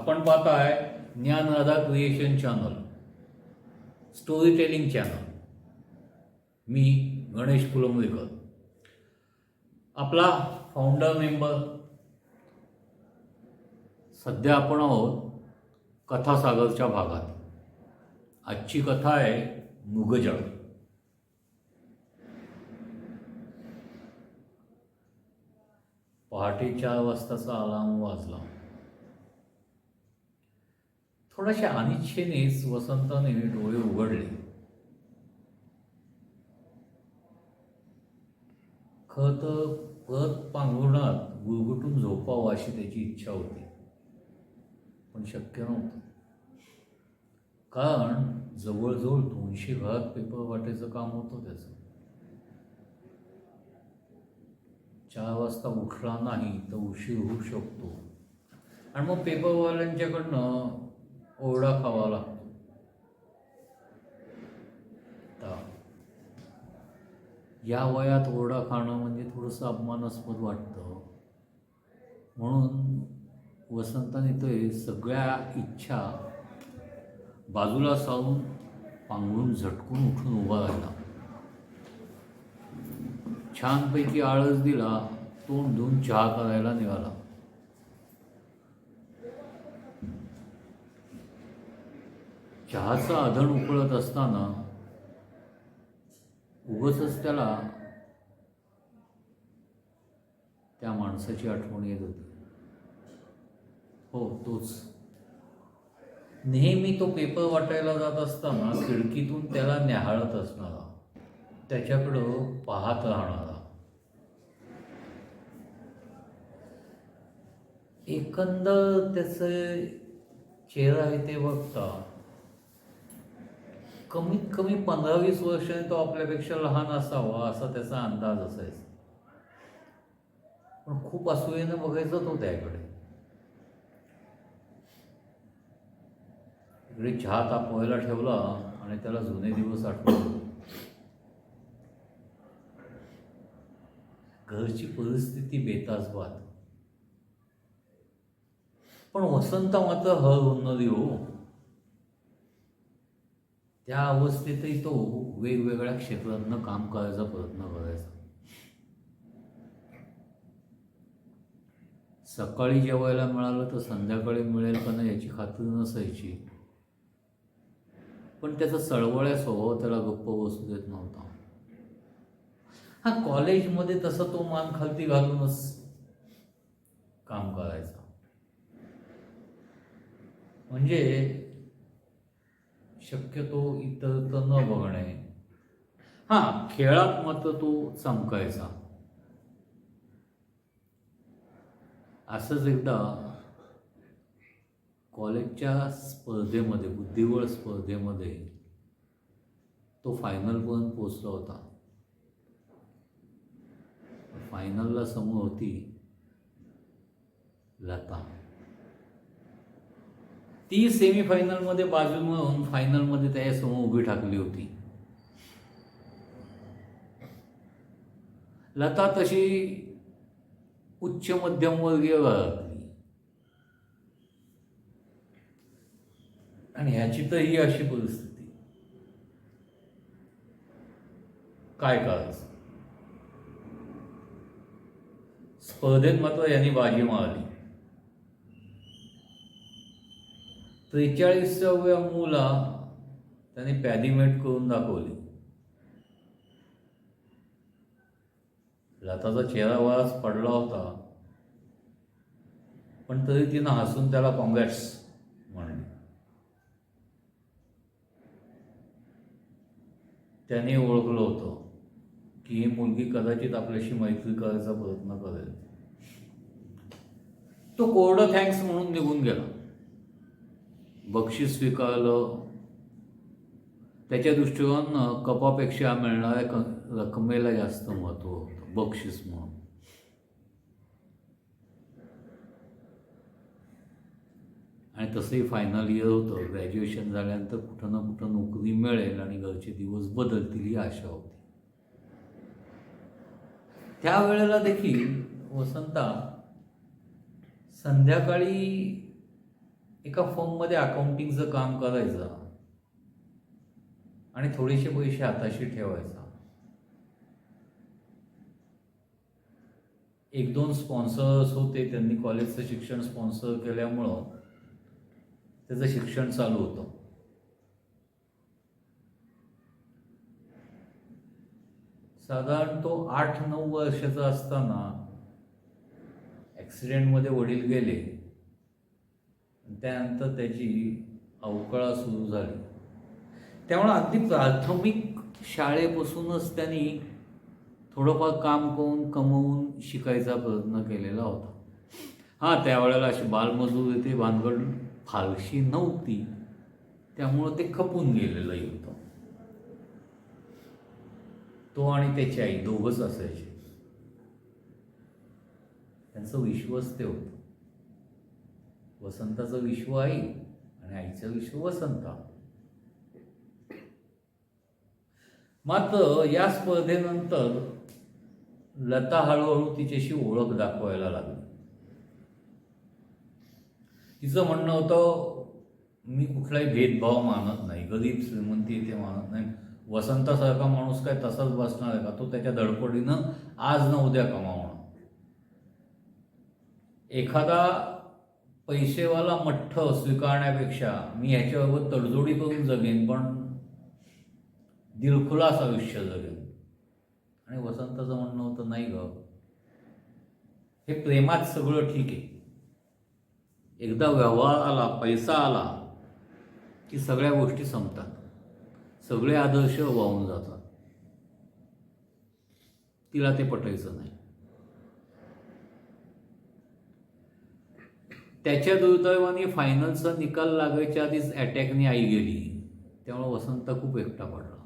आपण पाहताय Dnyanradha creation channel story telling channel मी गणेश कुलंबरेकर आपला फाउंडर मेंबर सध्या आपण आहोत कथासागरच्या भागात. आजची कथा आहे मुगजळ. पहाटे चार वाजताचा अलार्म वाजला. थोड्याशा अनिच्छेनेच वसंताने डोळे उघडले. खत तर पांघरुणात गुळगुटून झोपावं अशी त्याची इच्छा होती. पण शक्य नव्हतं. कारण जवळजवळ दोनशे घरात पेपर वाटायचं काम होतं त्याचं. चार वाजता उठला नाही तर उशीर होऊ शकतो. आणि मग पेपरवाल्यांच्याकडनं ओरडा खावा लागतो. या वयात ओरडा खाणं म्हणजे थोडंसं अपमानास्पद वाटतं. म्हणून वसंताने ते सगळ्या इच्छा बाजूला सावून पांघरून झटकून उठून उभा राहिला. छानपैकी आळस दिला तोंड धुवून चहा करायला निघाला. चहाचं आधण उकळत असताना उगच त्याला त्या माणसाची आठवण येत होती. हो तोच. नेहमी तो पेपर वाटायला जात असताना खिडकीतून त्याला न्याहाळत असणारा त्याच्याकडं पाहत राहणारा. एकंदर त्याचे चेहरा आहे ते बघता कमीत कमी पंधरा वीस वर्षाने तो आपल्यापेक्षा लहान असावा असा त्याचा अंदाज असायचा. पण खूप असूयेनं बघायचं तो त्याकडे. इकडे चहा तापवायला ठेवला आणि त्याला जुने दिवस आठवले. घरची परिस्थिती बेताजबाद पण वसंत मात्र हर न हो. त्या अवस्थेतही तो वेगवेगळ्या क्षेत्रातनं काम करायचा प्रयत्न करायचा. सकाळी जेवायला मिळालं तर संध्याकाळी मिळेल का नाही याची खात्री नसायची. पण त्याचा चळवळ्या स्वभाव त्याला गप्प बसू देत नव्हता. हा कॉलेजमध्ये तसा तो मान खालती घालूनच काम करायचा. म्हणजे शक्यतो इतर तर न बघणे. हा खेळात मात्र तो चमकायचा. असंच एकदा कॉलेजच्या स्पर्धेमध्ये बुद्धिबळ स्पर्धेमध्ये तो फायनलपर्यंत पोचला होता. फायनलला समोर होती लता. ती सेमीफायनलमध्ये बाजू मिळवून फायनलमध्ये त्याच्यासमोर उभी ठाकली होती. लता तशी उच्च मध्यमवर्गीय घरातली आणि ह्याची तर ही अशी परिस्थिती. काय करायचं स्पर्धेत मात्र यांनी बाजी मारली. त्रेचाळीसाव्या मुला त्याने पॅदीमेट करून दाखवली. लताचा चेहरा बराच पडला होता. पण तरी तिनं हसून त्याला कॉंग्रॅट्स म्हणले. त्याने ओळखलं होतं की ही मुलगी कदाचित आपल्याशी मैत्री करायचा प्रयत्न करेल. तो कोरडं थँक्स म्हणून निघून गेला. बक्षीस स्वीकारलं. त्याच्या दृष्टिकोनानं कपापेक्षा मिळणाऱ्या क रकमेला जास्त महत्त्व होतं बक्षीस म्हणून. आणि तसंही फायनल इयर होतं. ग्रॅज्युएशन झाल्यानंतर कुठं ना कुठं नोकरी मिळेल आणि घरचे दिवस बदलतील ही आशा होती. त्यावेळेला देखील वसंता संध्याकाळी एका फर्ममध्ये अकाउंटिंगचं काम करायचं आणि थोडेसे पैसे हाताशी ठेवायचा. एक दोन स्पॉन्सर्स होते त्यांनी कॉलेजचं शिक्षण स्पॉन्सर केल्यामुळं त्याचं शिक्षण चालू होतं. साधारण तो आठ नऊ वर्षाचा असताना ॲक्सिडेंटमध्ये वडील गेले. त्यानंतर त्याची अवकळा सुरू झाली. त्यामुळे अगदी प्राथमिक शाळेपासूनच त्यांनी थोडंफार काम करून कमवून शिकायचा प्रयत्न केलेला होता. हां त्यावेळेला अशी बालमजूर येते भानगड फारशी नव्हती. त्यामुळं ते खपून गेलेलंही होतं. तो आणि त्याची आई दोघंच असायचे. त्यांचं विश्वास ते होतं. वसंताचं विश्व आई आणि आईचं विश्व वसंता. मात्र या स्पर्धेनंतर लता हळूहळू तिच्याशी ओळख दाखवायला लागली. तिचं म्हणणं होतं मी कुठलाही भेदभाव मानत नाही. गरीब श्रीमंती इथे मानत नाही. वसंतासारखा माणूस काय तसाच बसणार आहे का? तो त्याच्या धडपडीनं आज न उद्या कमावणार. एखादा पैसेवाला मठ्ठ स्वीकारण्यापेक्षा मी ह्याच्याबरोबर तडजोडी करून जगेन पण दिलखुलास आयुष्य जगेन. आणि वसंताचं म्हणणं होतं नाही ग हे प्रेमात सगळं ठीक आहे. एकदा व्यवहार आला पैसा आला की सगळ्या गोष्टी संपतात. सगळे आदर्श वाहून जातात. तिला ते पटायचं नाही. त्याच्या दुर्दैवाने फायनलचा निकाल लागायच्या आधीच अटॅकने आई गेली. त्यामुळे वसंत खूप एकटा पडला.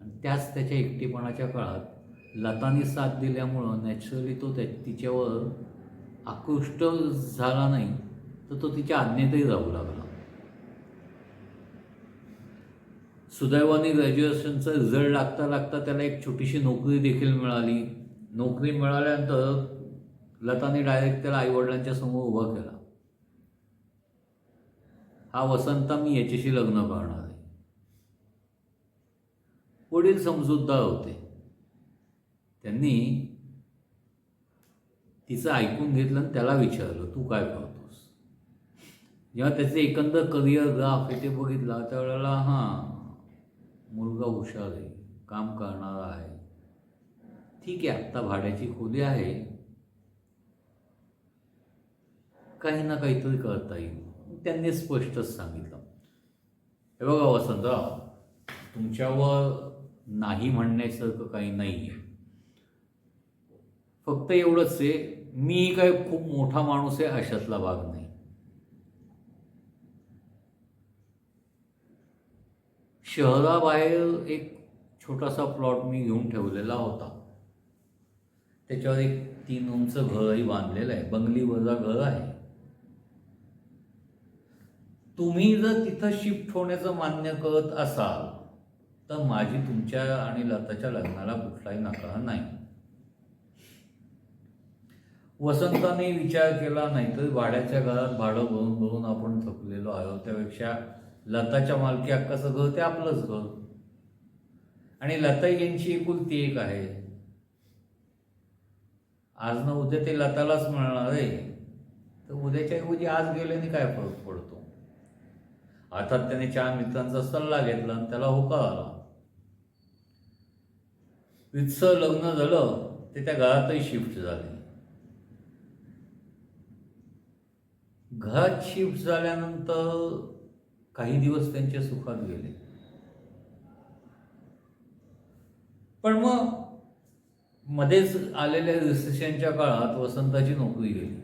आणि त्याच त्याच्या एकटेपणाच्या काळात लतानी साथ दिल्यामुळं नॅचरली तो त्या तिच्यावर आकृष्ट झाला नाही तर तो तिच्या आज्ञेतही राहू लागला. सुदैवाने ग्रॅज्युएशनचा रिझल्ट लागता लागता त्याला एक छोटीशी नोकरी देखील मिळाली. नोकरी मिळाल्यानंतर लताने डायरेक्ट त्याला आईवडिलांच्या समोर उभा केला. हा वसंत मी याच्याशी लग्न करणार आहे. वडील समजूतदार होते. त्यांनी तिचं ऐकून घेतलं आणि त्याला विचारलं तू काय करतोस जेव्हा त्याचे एकंदर करिअर ग्राफ हे ते बघितला त्यावेळेला हां मुलगा हुशार आहे काम करणारा आहे. ठीक आहे आत्ता भाड्याची खोली आहे. काही ना काहीतरी करता येईल. त्यांनी स्पष्टच सांगितलं. हे बघा वसंतराव तुमच्यावर नाही म्हणण्यासारखं काही नाही आहे फक्त एवढंच आहे मी काय खूप मोठा माणूस आहे अशातला भाग नाही. शहराबाहेर एक छोटासा प्लॉट मी घेऊन ठेवलेला होता. त्याच्यावर एक तीन उंच घरही बांधलेलं आहे. बंगलीवरचा घर आहे. तुम्ही जर तिथं शिफ्ट होण्याचं मान्य करत असाल तर माझी तुमच्या आणि लताच्या लग्नाला कुठलाही नकार नाही. वसंताने विचार केला नाही तर भाड्याच्या घरात भाडं भरून भरून आपण थकलेलो आहोत. त्यापेक्षा लताच्या मालकी हक्काचं घर ते आपलंच घर. आणि लता यांची एकुलती एक आहे. आज ना उद्या ते लतालाच मिळणार आहे. तर उद्याच्या ऐवजी आज गेल्याने काय फरक पडतो? अर्थात त्याने चार मित्रांचा सल्ला घेतला आणि त्याला होकार आला. वित्सर लग्न झालं ते त्या घरातही शिफ्ट झाले. घरात शिफ्ट झाल्यानंतर काही दिवस त्यांच्या सुखात गेले. पण मग मध्येच आलेल्या रिसेशनच्या काळात वसंताची नोकरी गेली.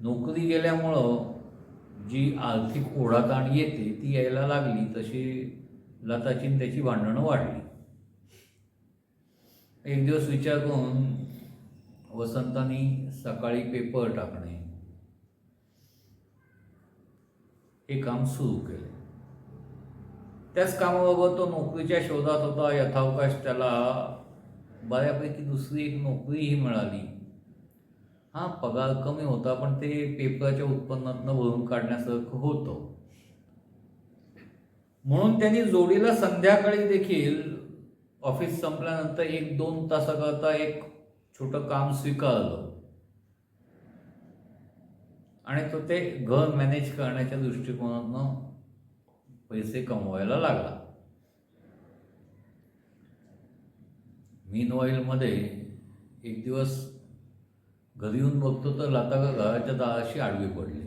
नोकरी गेल्यामुळं जी आर्थिक ओढाताण येते ती यायला लागली तशी लताची त्याची भांडणं वाढली. एक दिवस विचार करून वसंतानी सकाळी पेपर टाकणे. हे काम सुरू केले. त्याच कामाबाबत तो नोकरीच्या शोधात होता यथावकाश त्याला बऱ्यापैकी दुसरी एक नोकरीही मिळाली. हां पगार कमी होता पण ते पेपराच्या उत्पन्नातनं भरून काढण्यासारखं होतं. म्हणून त्यांनी जोडीला संध्याकाळी देखील ऑफिस संपल्यानंतर एक दोन तासाकरता एक छोटं काम स्वीकारलं. आणि तो ते घर मॅनेज करण्याच्या दृष्टिकोनातनं पैसे कमवायला लागला. मीन मध्ये एक दिवस घरी येऊन बघतो तर लता घराच्या दाराशी आडवी पडली.